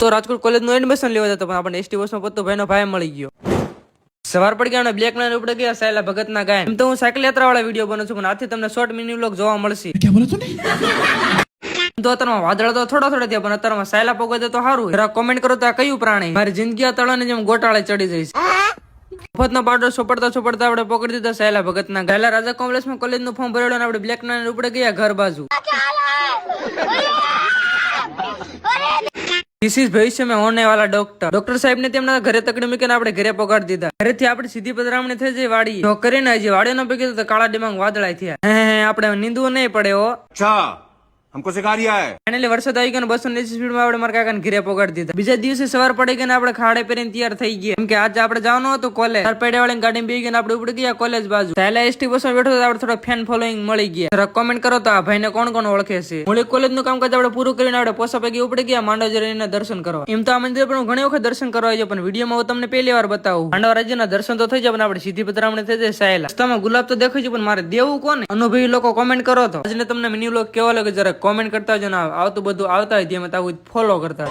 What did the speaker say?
તો રાજકોટ કોલેજનું એડમિશન લેવા જતો પણ આપણને એસટી બસમાં પત્તો ભાઈનો ભાઈ મળી ગયો. સવાર પડી ગયા બ્લેક નાઇન ઉપડે ગયા સાયલા ભગત ના ગાય. એમ તો હું સાયકલ યાત્રા વાળા વીડિયો બનું છું પણ આથી તમને શોર્ટ મિની વ્લોગ જોવા મળશે. તો અત્યારમાં વાદળ તો થોડા થોડા થયા પણ અત્યારમાં સાયલા પગવે તો સારું જરા કોમેન્ટ કરો તો આ કયું પ્રાણી? મારી જિંદગી આ તળાને જેમ ગોટાળે ચડી જઈશ મફતનો પાવડર સોપડતા સોપડતા આપણે પકડી દીધા સાયલા ભગત ના ગાયલા રાજા કોમ્પ્લેક્સમાં કોલેજનું ફોર્મ ભરેલું અને આપણે બ્લેક નાઇન ઉપડે ગયા ઘર બાજુ. દિસ ભવિષ્યમાં હોને વાળા ડોક્ટર ડોક્ટર સાહેબ ને તેમના ઘરે તકડી મૂકીને આપણે ઘરે પગાડી દીધા. ઘરેથી આપણે સીધી પધરામણી થઈ જઈ વાડી કરીને હજી વાડીનો ભેગી તો કાળા ડિમાંગ વાદળાય થયા. હે આપણે નીંદવું નહીં પડે ઓ हमको सिखा रिया है ફાઇનલી વરસાદ આવી ગયો બસો ની સ્પીડમાં આપણે મારા કાકાને ઘરે પગાડી દીધા બીજા દિવસે સવાર પડી ગઈ ને આપણે ખાડે પહેરીને તૈયાર થઈ ગયા કેમ કે આજે આપણે જવાનું હતું કોલેજ પેડે વાળી ગાડી બેસી ગઈ આપણે ઉપડી ગયા કોલેજ બાજુ પહેલા એસટી બસમાં બેઠો તો આપણે થોડો ફેન ફોલોઈંગ મળી ગયા જરા કોમેન્ટ કરો તો આ ભાઈને કોણ કોણ ઓળખે છે મૂળી કોલેજ નું કામકાજ આપણે પૂરું કરીને આપણે પોસા પૈકી ઉપડી ગયા માંડવજરીના દર્શન કરવા એમ તો આ મંદિર પર હું ઘણી વખત દર્શન કરવા આવ્યો પણ વિડીયોમાં હું તમને પહેલી વાર બતાવું માંડવા રાજ્યના દર્શન તો થઈ જાય પણ આપણે સીધી પધરામણી થઈ જાય સાયલા રસ્તામાં ગુલાબ તો દેખાય છે પણ મારે દેવું કોને અનુભવી લોકો કોમેન્ટ કરો તો આજને તમને મિની વ્લોગ કેવો લાગે જરા કોમેન્ટ કરતા જો ને આવતું બધું આવતા હોય તેમાં આવું ફોલો કરતા.